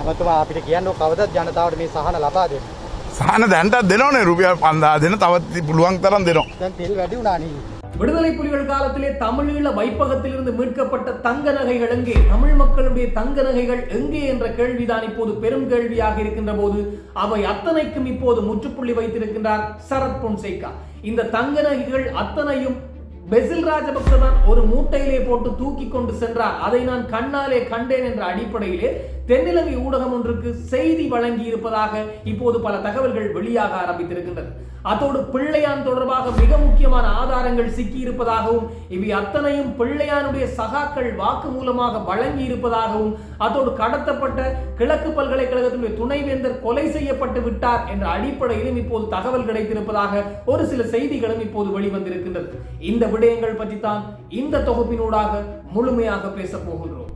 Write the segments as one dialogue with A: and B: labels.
A: ඇමතුමා අපිට කියන්න කවදත් ජනතාවට මේ සහන ලබා දෙන්න.
B: සහන දැන්ටත් දෙනවනේ රුපියල් පන්දා දෙන තවත් පුළුවන් තරම් දෙනවා.
A: දැන් තෙල් වැඩි වුණා නී.
C: விடுதலை புலிகள் காலத்திலே தமிழீழ வைப்பகத்திலிருந்து மீட்கப்பட்ட தங்க நகைகள் எங்கே தமிழ் மக்களுடைய தங்க நகைகள் எங்கே என்ற கேள்விதான் இப்போது பெரும் கேள்வியாக இருக்கின்ற போது அவை அத்தனைக்கும் இப்போது முற்றுப்புள்ளி வைத்திருக்கின்றார் சரத் பொன்சேகா இந்த தங்க நகைகள் அத்தனையும் பெசில் ராஜபக்ச தான் ஒரு மூட்டையிலே போட்டு தூக்கி கொண்டு சென்றார் அதை நான் கண்ணாலே கண்டேன் என்ற அடிப்படையிலே தென்னிலங்கை ஊடகம் ஒன்றுக்கு செய்தி வழங்கி இருப்பதாக இப்போது பல தகவல்கள் வெளியாக ஆரம்பித்திருக்கின்றது. அதோடு பிள்ளையான் தொடர்பாக மிக முக்கியமான ஆதாரங்கள் சிக்கி இருப்பதாகவும் இவை அத்தனையும் பிள்ளையானுடைய சகாக்கள் வாக்கு மூலமாக வழங்கி இருப்பதாகவும் அதோடு கடத்தப்பட்ட கிழக்கு பல்கலைக்கழகத்தினுடைய துணைவேந்தர் கொலை செய்யப்பட்டு விட்டார் என்ற அடிப்படையிலும் இப்போது தகவல் கிடைத்திருப்பதாக ஒரு சில செய்திகளும் இப்போது வெளிவந்திருக்கின்றது. இந்த விடயங்கள் பற்றி தான் இந்த தொகுப்பினூடாக முழுமையாக பேசப் போகின்றோம்.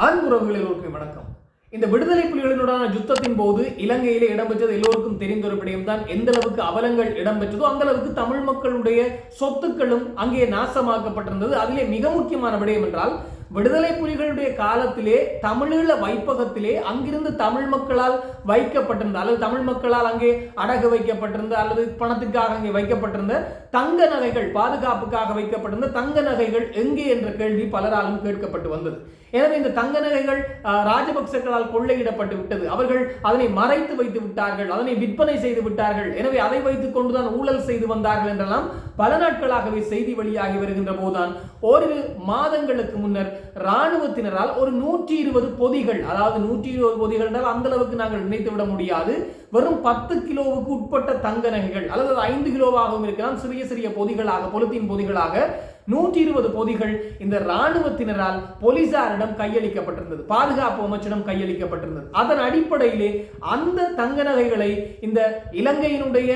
C: அன்புறவுகளில் எல்லோருக்கும் வணக்கம். இந்த விடுதலை புலிகளினுடான யுத்தத்தின் போது இலங்கையிலே இடம்பெற்றது எல்லோருக்கும் தெரிந்த ஒரு விடயம்தான். எந்த அளவுக்கு அவலங்கள் இடம்பெற்றதோ அந்த அளவுக்கு தமிழ் மக்களுடைய சொத்துக்களும் அங்கே நாசமாக்கப்பட்டிருந்தது. அதிலே மிக முக்கியமான விடயம் என்றால் விடுதலை புலிகளுடைய காலத்திலே தமிழீழ வைப்பகத்திலே அங்கிருந்து தமிழ் மக்களால் வைக்கப்பட்டிருந்த அல்லது தமிழ் மக்களால் அங்கே அடகு வைக்கப்பட்டிருந்த அல்லது பணத்துக்காக அங்கே வைக்கப்பட்டிருந்த தங்க நகைகள் பாதுகாப்புக்காக வைக்கப்பட்டிருந்த தங்க நகைகள் எங்கே என்ற கேள்வி பலராலும் கேட்கப்பட்டு வந்தது. எனவே இந்த தங்க நகைகள் ராஜபக்சர்களால் கொள்ளையிடப்பட்டு விட்டது. அவர்கள் அதனை மறைத்து வைத்து விட்டார்கள் அதனை விற்பனை செய்து விட்டார்கள். எனவே அதை வைத்துக் கொண்டுதான் ஊழல் செய்து வந்தார்கள் என்றெல்லாம் பல நாட்களாகவே செய்தி வெளியாகி வருகின்ற போதுதான் ஓரிரு மாதங்களுக்கு முன்னர் ராணுவத்தினரால் ஒரு நூற்றி இருபது பொதிகள் அதாவது நூற்றி இருபது பொதிகள் என்றால் அந்த அளவுக்கு நாங்கள் நினைத்து விட முடியாது. வெறும் பத்து கிலோவுக்கு உட்பட்ட தங்க நகைகள் அல்லது அது ஐந்து கிலோவாகவும் இருக்கலாம் சிறிய சிறிய பொதிகளாக பொலித்தீன் பொதிகளாக நூற்றி இருபது பொதிகள் இந்த ராணுவத்தினரால் போலீசாரிடம் கையளிக்கப்பட்டிருந்தது பாதுகாப்பு அமைச்சிடம் கையளிக்கப்பட்டிருந்தது. அதன் அடிப்படையிலே அந்த தங்க நகைகளை இந்த இலங்கையினுடைய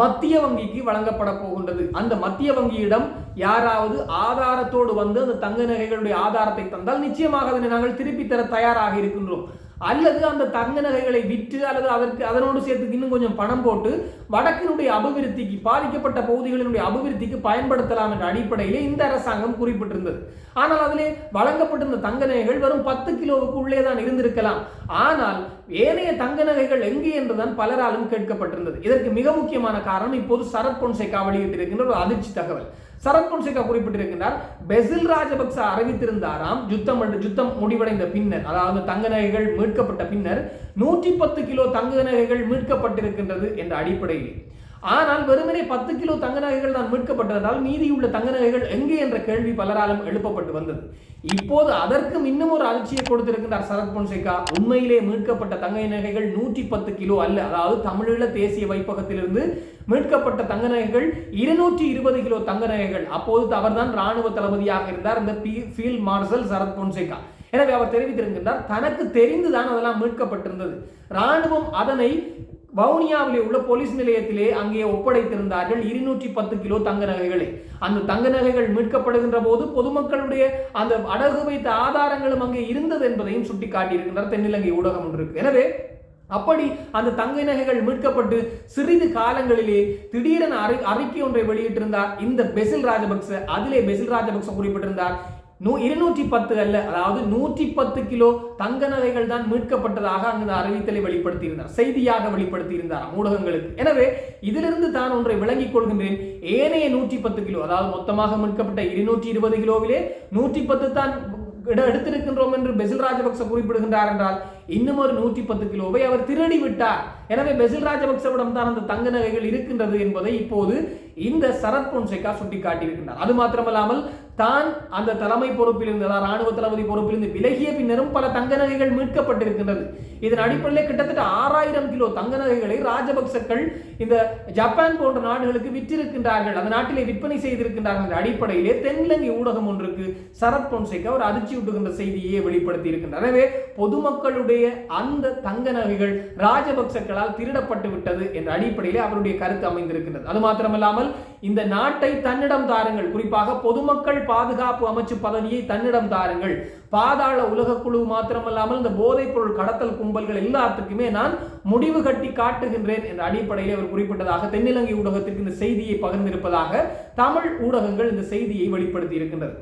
C: மத்திய வங்கிக்கு வழங்கப்பட போகின்றது. அந்த மத்திய வங்கியிடம் யாராவது ஆதாரத்தோடு வந்து அந்த தங்க நகைகளுடைய ஆதாரத்தை தந்தால் நிச்சயமாக அதனை நாங்கள் திருப்பி தர தயாராக இருக்கின்றோம். அல்லது அந்த தங்க நகைகளை விற்று அல்லது அதற்கு அதனோடு சேர்த்து இன்னும் கொஞ்சம் பணம் போட்டு வடக்கினுடைய அபிவிருத்திக்கு பாதிக்கப்பட்ட பகுதிகளினுடைய அபிவிருத்திக்கு பயன்படுத்தலாம் என்ற அடிப்படையிலே இந்த அரசாங்கம் குறிப்பிட்டிருந்தது. ஆனால் அதிலே வழங்கப்பட்டிருந்த தங்க நகைகள் வெறும் பத்து கிலோவுக்கு உள்ளே தான் இருந்திருக்கலாம். ஆனால் ஏனைய தங்க நகைகள் எங்கே என்றுதான் பலராலும் கேட்கப்பட்டிருந்தது. இதற்கு மிக முக்கியமான காரணம் இப்போது சரத் பொன்சேகா வெளியிட்டிருக்கின்ற ஒரு அதிர்ச்சி தகவல். சரத் பொன்சேகா குறிப்பிட்டிருக்கிறார் பெசில் ராஜபக்ச அறிவித்திருந்தாராம். யுத்தம் யுத்தம் முடிவடைந்த பின்னர் அதாவது தங்க நகைகள் மீட்கப்பட்ட பின்னர் நூற்றி பத்து கிலோ தங்க நகைகள் மீட்கப்பட்டிருக்கின்றது என்ற அடிப்படையில். ஆனால் வெறுமனே பத்து கிலோ தங்க நகைகள் தான் மீட்கப்பட்டதால் மீதியுள்ள தங்க நகைகள் எங்கே என்ற கேள்வி பலராலும் எழுப்பப்பட்டு வந்தது. இப்போது அதற்கும் இன்னும் ஒரு அதிர்ச்சியை கொடுத்திருக்கின்றார் சரத் பொன்சேகா. உண்மையிலே மீட்கப்பட்ட தங்க நகைகள் நூற்றி பத்து கிலோ அல்ல. அதாவது தமிழீழ தேசிய வைப்பகத்திலிருந்து மீட்கப்பட்ட தங்க நகைகள் இருநூற்றி இருபது கிலோ தங்க நகைகள் அப்போது அவர்தான் ராணுவ தளபதியாக இருந்தார் இந்த ஃபீல்ட் மார்ஷல் சரத் பொன்சேகா. எனவே அவர் தெரிவித்திருக்கின்றார் தனக்கு தெரிந்துதான் அதெல்லாம் மீட்கப்பட்டிருந்தது. ராணுவம் அதனை வவுனியாவிலே உள்ள போலீஸ் நிலையத்திலே அங்கே ஒப்படைத்திருந்தார்கள் இருநூற்றி பத்து கிலோ தங்க நகைகளை. அந்த தங்க நகைகள் மீட்கப்படுகின்ற போது பொதுமக்களுடைய அந்த அடகு வைத்த ஆதாரங்களும் அங்கே இருந்தது என்பதையும் சுட்டிக்காட்டியிருக்கின்றார் தென்னிலங்கை ஊடகம் ஒன்று இருக்கு. எனவே அப்படி அந்த தங்க நகைகள் மீட்கப்பட்டு சிறிது காலங்களிலே திடீரென அறி அறிக்கை ஒன்றை வெளியிட்டிருந்தார். இந்த பெசில் ராஜபக்ச அதிலே பெசில் ராஜபக்ச குறிப்பிட்டிருந்தார். நூ இருநூற்றி பத்து அல்ல அதாவது நூற்றி பத்து கிலோ தங்க நகைகள் தான் மீட்கப்பட்டதாக அங்கு அறிவித்தலை வெளிப்படுத்தியிருந்தார். செய்தியாக வெளிப்படுத்தியிருந்தார் ஊடகங்களுக்கு. எனவே இதிலிருந்து தான் ஒன்றை விளங்கிக் கொள்கின்றேன். ஏனைய நூற்றி பத்து கிலோ அதாவது மொத்தமாக மீட்கப்பட்ட இருநூற்றி இருபது கிலோவிலே நூற்றி பத்து தான் எடுத்திருக்கின்றோம் என்று பெசில் ராஜபக்ச குறிப்பிடுகின்றார் என்றால் இன்னும் ஒரு நூற்றி பத்து கிலோவை அவர் திருடி விட்டார். எனவே பெசில் ராஜபக்சவிடம் தான் அந்த தங்க நகைகள் இருக்கின்றது என்பதை இப்போது இந்த சரத் பொன்சேகா சுட்டிக்காட்டியிருக்கின்றார். அது மாத்திரமல்லாமல் தான் அந்த தலைமை பொறுப்பில் அதாவது ராணுவ தளபதி பொறுப்பிலிருந்து விலகிய பின்னரும் பல தங்க நகைகள் மீட்கப்பட்டிருக்கின்றது. இதன் அடிப்படையில் கிட்டத்தட்ட ஆறாயிரம் கிலோ தங்க நகைகளை ராஜபக்சக்கள் இந்த ஜப்பான் போன்ற நாடுகளுக்கு விற்றிருக்கின்றார்கள். அந்த நாட்டிலே விற்பனை செய்திருக்கின்றார்கள். என்ற அடிப்படையிலே தென்னிலங்கை ஊடகம் ஒன்றுக்கு சரத் பொன்சேகா ஒரு அதிர்ச்சி விட்டுகின்ற செய்தியை வெளிப்படுத்தி இருக்கின்றார் எனவே பொதுமக்களுடைய அந்த தங்க நகைகள் ராஜபக்சக்களால் திருடப்பட்டு விட்டது என்ற அடிப்படையிலே அவருடைய கருத்து அமைந்திருக்கின்றது. அது மாத்திரமல்லாமல் இந்த நாட்டை தன்னிடம் தாருங்கள். குறிப்பாக பொதுமக்கள் பாதுகாப்பு அமைச்சு பதவியை தன்னிடம் தாருங்கள். பாதாள உலக குழு மாத்திரமல்லாமல் இந்த போதைப் பொருள் கடத்தல் கும்பல்கள் எல்லாத்துக்குமே நான் முடிவு கட்டி காட்டுகின்றேன் என்ற அடிப்படையில் அவர் குறிப்பிட்டதாக தென்னிலங்கை ஊடகத்திற்கு இந்த செய்தியை பகிர்ந்திருப்பதாக தமிழ் ஊடகங்கள் இந்த செய்தியை வெளிப்படுத்தி இருக்கின்றது.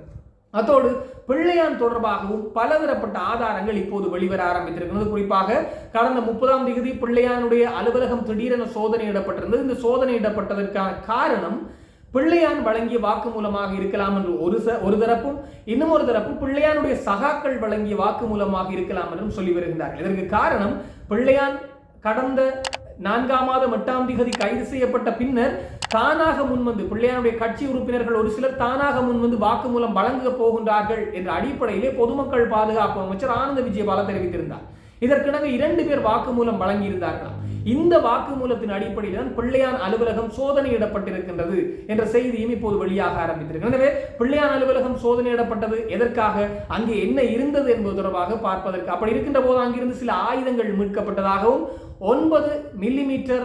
C: அத்தோடு பிள்ளையான் தொடர்பாகவும் பலதரப்பட்ட ஆதாரங்கள் இப்போது வெளிவர ஆரம்பித்திருக்கிறது குறிப்பாக கடந்த முப்பதாம் தேதி பிள்ளையானுடைய அலுவலகம் திடீரென சோதனையிடப்பட்டிருந்தது. இந்த சோதனையிடப்பட்டதற்கான காரணம் பிள்ளையான் வழங்கிய வாக்குமூலமாக இருக்கலாம் என்று ஒரு ச ஒரு தரப்பும் இன்னும் ஒரு தரப்பும் பிள்ளையானுடைய சகாக்கள் வழங்கிய வாக்குமூலமாக இருக்கலாம் என்றும் சொல்லி வருகின்றார்கள். இதற்கு காரணம் பிள்ளையான் கடந்த நான்காம் மாதம் எட்டாம் திகதி கைது செய்யப்பட்ட பின்னர் தானாக முன்வந்து பிள்ளையானுடைய கட்சி உறுப்பினர்கள் ஒரு சிலர் தானாக முன்வந்து வாக்குமூலம் வழங்க போகின்றார்கள் என்ற அடிப்படையிலே பொதுமக்கள் பாதுகாப்பு அமைச்சர் ஆனந்த விஜயபால தெரிவித்திருந்தார். இதற்கிணங்க இரண்டு பேர் வாக்குமூலம் வழங்கியிருந்தார்களாம். இந்த வாக்குமூலத்தின் அடிப்படையில் தான் பிள்ளையான் அலுவலகம் சோதனையிடப்பட்டிருக்கின்றது என்ற செய்தியும் இப்போது வெளியாக ஆரம்பித்திருக்கிறது. எனவே பிள்ளையான் அலுவலகம் சோதனையிடப்பட்டது எதற்காக? அங்கே என்ன இருந்தது என்பது தொடர்பாக பார்ப்பதற்கு அப்படி இருக்கின்ற போது அங்கிருந்து சில ஆயுதங்கள் மீட்கப்பட்டதாகவும் ஒன்பது மில்லிமீட்டர்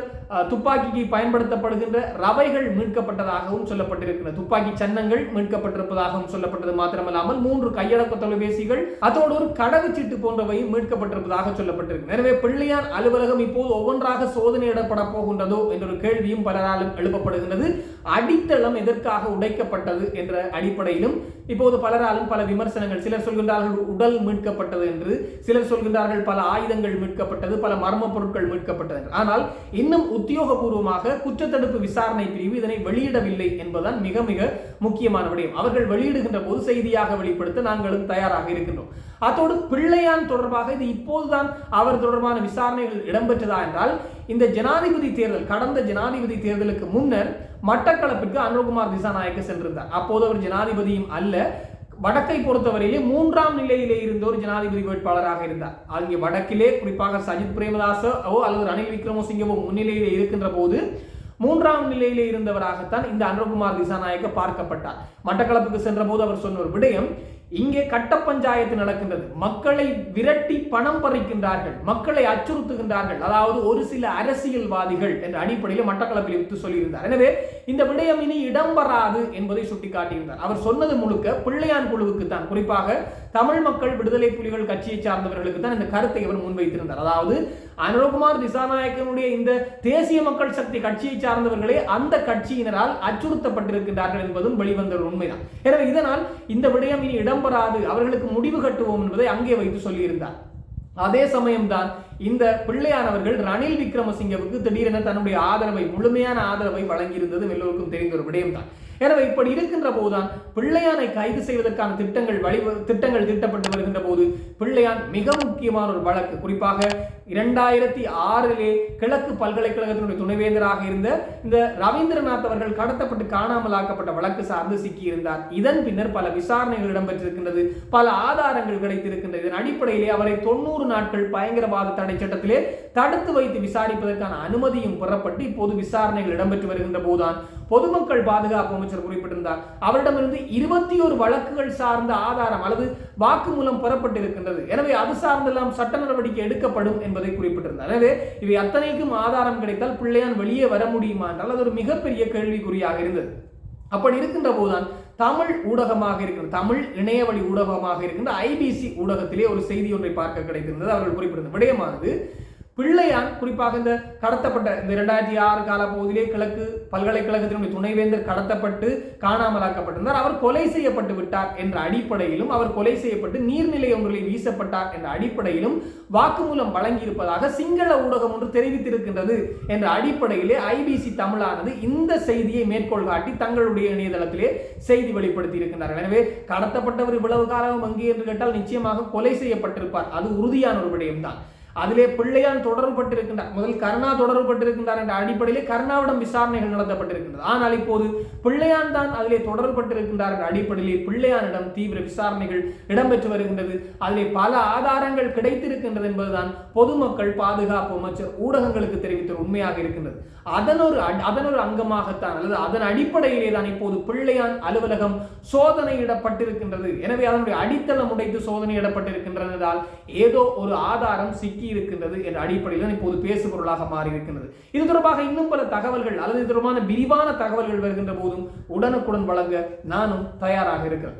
C: துப்பாக்கிக்கு பயன்படுத்தப்படுகின்ற ரவைகள் மீட்கப்பட்டதாகவும் சொல்லப்பட்டிருக்கிறது துப்பாக்கி சன்னங்கள் மீட்கப்பட்டிருப்பதாகவும் சொல்லப்பட்டது மாத்திரமல்லாமல் மூன்று கையடக்க தொலைபேசிகள் அதோடு ஒரு கடவுச்சீட்டு போன்றவையும் மீட்கப்பட்டிருப்பதாக சொல்லப்பட்டிருக்கு எனவே பிள்ளையான் அலுவலகம் இப்போது ஒவ்வொன்றாக சோதனையிடப்பட போகின்றதோ என்ற ஒரு கேள்வியும் பலராலும் எழுப்பப்படுகின்றது. அடித்தளம் எதற்காக உடைக்கப்பட்டது என்ற அடிப்படையிலும் இப்போது பலராலும் பல விமர்சனங்கள் சிலர் சொல்கின்றார்கள் உடல் மீட்கப்பட்டது என்று சிலர் சொல்கின்றார்கள் பல ஆயுதங்கள் மீட்கப்பட்டது பல மர்ம பொருட்கள் மீட்கப்பட்டது என்று. ஆனால் இன்னும் உத்தியோகபூர்வமாக குற்றத்தடுப்பு விசாரணை பிரிவு இதனை வெளியிடவில்லை என்பதுதான் மிக மிக முக்கியமான விடயம். அவர்கள் வெளியிடுகின்ற போது செய்தியாக வெளிப்படுத்த நாங்களும் தயாராக இருக்கின்றோம். அத்தோடு பிள்ளையான் தொடர்பாக இது இப்போதுதான் அவர் தொடர்பான விசாரணைகள் இடம்பெற்றதா என்றால் இந்த ஜனாதிபதி தேர்தல் கடந்த ஜனாதிபதி தேர்தலுக்கு முன்னர் மட்டக்களப்பிற்கு அனுகுமார் திசாநாயக்க சென்றிருந்தார். அப்போது அவர் ஜனாதிபதியும் அல்ல. வடக்கை பொறுத்தவரையிலே மூன்றாம் நிலையிலே இருந்த ஒரு ஜனாதிபதி வேட்பாளராக இருந்தார். அங்கே வடக்கிலே குறிப்பாக சஜித் பிரேமதாசோ அல்லது ரணில் விக்ரமசிங்கவோ முன்னிலையிலே இருக்கின்ற போது மூன்றாம் நிலையிலே இருந்தவராகத்தான் இந்த அனுகுமார் திசாநாயக்க பார்க்கப்பட்டார். மட்டக்களப்புக்கு சென்ற போது அவர் சொன்ன ஒரு விடயம் இங்கே கட்ட பஞ்சாயத்து நடக்கின்றது. மக்களை விரட்டி பணம் பறிக்கின்றார்கள் மக்களை அச்சுறுத்துகின்றார்கள். அதாவது ஒரு சில அரசியல்வாதிகள் என்ற அடிப்படையில் மட்டக்களப்பில் வித்து சொல்லியிருந்தார். எனவே இந்த விடயம் இனி இடம்பெறாது என்பதை சுட்டிக்காட்டியிருந்தார். அவர் சொன்னது முழுக்க பிள்ளையான் குழுவுக்கு தான் குறிப்பாக தமிழ் மக்கள் விடுதலை புலிகள் கட்சியை சார்ந்தவர்களுக்கு தான் இந்த கருத்தை அவர் முன்வைத்திருந்தார். அதாவது அனுரகுமார் திசாநாயக்கனுடைய இந்த தேசிய மக்கள் சக்தி கட்சியை சார்ந்தவர்களே அந்த கட்சியினரால் அச்சுறுத்தப்பட்டிருக்கின்றார்கள் என்பதும் வெளிவந்த உண்மைதான். எனவே இதனால் இந்த விடயம் இனி இடம் இடம்பெறாது அவர்களுக்கு முடிவு கட்டுவோம் என்பதை அங்கே வைத்து சொல்லியிருந்தார். அதே சமயம்தான் இந்த பிள்ளையானவர்கள் ரணில் விக்ரமசிங்கவுக்கு திடீரென தன்னுடைய ஆதரவை முழுமையான ஆதரவை வழங்கியிருந்தது எல்லோருக்கும் தெரிந்த ஒரு விடயம்தான். எனவே இப்படி இருக்கின்ற போதுதான் பிள்ளையானை கைது செய்வதற்கான திட்டங்கள் வழி திட்டங்கள் தீட்டப்பட்டு வருகின்ற போது பிள்ளையான் மிக முக்கியமான ஒரு வழக்கு. குறிப்பாக இரண்டாயிரத்தி ஆறிலே கிழக்கு பல்கலைக்கழகத்தினுடைய துணைவேந்தராக இருந்த இந்த ரவீந்திரநாத் அவர்கள் கடத்தப்பட்டு காணாமலாக்கப்பட்ட வழக்கு சார்ந்து சிக்கியிருந்தார். இதன் பின்னர் பல விசாரணைகள் இடம்பெற்றிருக்கின்றது. பல ஆதாரங்கள் கிடைத்திருக்கின்றது. இதன் அடிப்படையிலே அவரை தொண்ணூறு நாட்கள் பயங்கரவாத தடை சட்டத்திலே தடுத்து வைத்து விசாரிப்பதற்கான அனுமதியும் பெறப்பட்டு இப்போது விசாரணைகள் இடம்பெற்று வருகின்ற போதுதான் பொதுமக்கள் பாதுகாப்பு அமைச்சர் குறிப்பிட்டிருந்தார். அவரிடமிருந்து இருபத்தி ஒரு வழக்குகள் சார்ந்த ஆதாரம் அல்லது வாக்குமூலம் பெறப்பட்டிருக்கின்றது. எனவே அது சார்ந்தெல்லாம் சட்ட நடவடிக்கை எடுக்கப்படும் என்பதை குறிப்பிட்டிருந்தார். எனவே இவை அத்தனைக்கும் ஆதாரம் கிடைத்தால் பிள்ளையான் வெளியே வர முடியுமா என்றால் அது ஒரு மிகப்பெரிய கேள்விக்குறியாக இருந்தது. அப்படி இருக்கின்ற போதுதான் தமிழ் ஊடகமாக இருக்கிற தமிழ் இணையவழி ஊடகமாக இருக்கின்ற ஐபிசி ஊடகத்திலே ஒரு செய்தி ஒன்றை பார்க்க கிடைத்திருந்தது. அவர்கள் குறிப்பிட்டிருந்த விடயமானது பிள்ளையான் குறிப்பாக இந்த கடத்தப்பட்ட இந்த இரண்டாயிரத்தி ஆறு கால பகுதியிலே கிழக்கு பல்கலைக்கழகத்தினுடைய துணைவேந்தர் கடத்தப்பட்டு காணாமலாக்கப்பட்டிருந்தார். அவர் கொலை செய்யப்பட்டு விட்டார் என்ற அடிப்படையிலும் அவர் கொலை செய்யப்பட்டு நீர்நிலை ஒன்றில் வீசப்பட்டார் என்ற அடிப்படையிலும் வாக்குமூலம் வழங்கியிருப்பதாக சிங்கள ஊடகம் ஒன்று தெரிவித்திருக்கின்றது என்ற அடிப்படையிலே ஐபிசி தமிழானது இந்த செய்தியை மேற்கோள் காட்டி தங்களுடைய இணையதளத்திலே செய்தி வெளிப்படுத்தி இருக்கின்றார்கள் எனவே கடத்தப்பட்டவர் இவ்வளவு காலம் எங்கே என்று கேட்டால் நிச்சயமாக கொலை செய்யப்பட்டிருப்பார். அது உறுதியான ஒரு விடயம்தான். அதிலே பிள்ளையான் தொடர்பட்டிருக்கின்றார் முதல் கருணா தொடர்பட்டிருக்கின்றார் என்ற அடிப்படையிலே கருணாவிடம் விசாரணைகள் நடத்தப்பட்டிருக்கின்றது. ஆனால் இப்போது பிள்ளையான் தான் அதிலே தொடர்பட்டிருக்கின்றார் என்ற அடிப்படையிலே பிள்ளையானிடம் தீவிர விசாரணைகள் இடம்பெற்று வருகின்றது. அதிலே பல ஆதாரங்கள் கிடைத்திருக்கின்றது என்பதுதான் பொதுமக்கள் பாதுகாப்பு அமைச்சர் ஊடகங்களுக்கு தெரிவித்த உண்மையாக இருக்கின்றது. அதனொரு அதனொரு அங்கமாகத்தான் அல்லது அதன் அடிப்படையிலே தான் இப்போது பிள்ளையான் அலுவலகம் சோதனையிடப்பட்டிருக்கின்றது. எனவே அதனுடைய அடித்தளம் உடைத்து சோதனையிடப்பட்டிருக்கின்றதால் ஏதோ ஒரு ஆதாரம் சிக்கி இருக்கின்றது என்ற அடிப்படையில் தான் இப்போது பேசுபொருளாக மாறி இருக்கின்றது இது தொடர்பாக இன்னும் பல தகவல்கள் அல்லது இது தொடர்பான விரிவான தகவல்கள் வருகின்ற போதும் உடனுக்குடன் வழங்க நானும் தயாராக இருக்கிறேன்.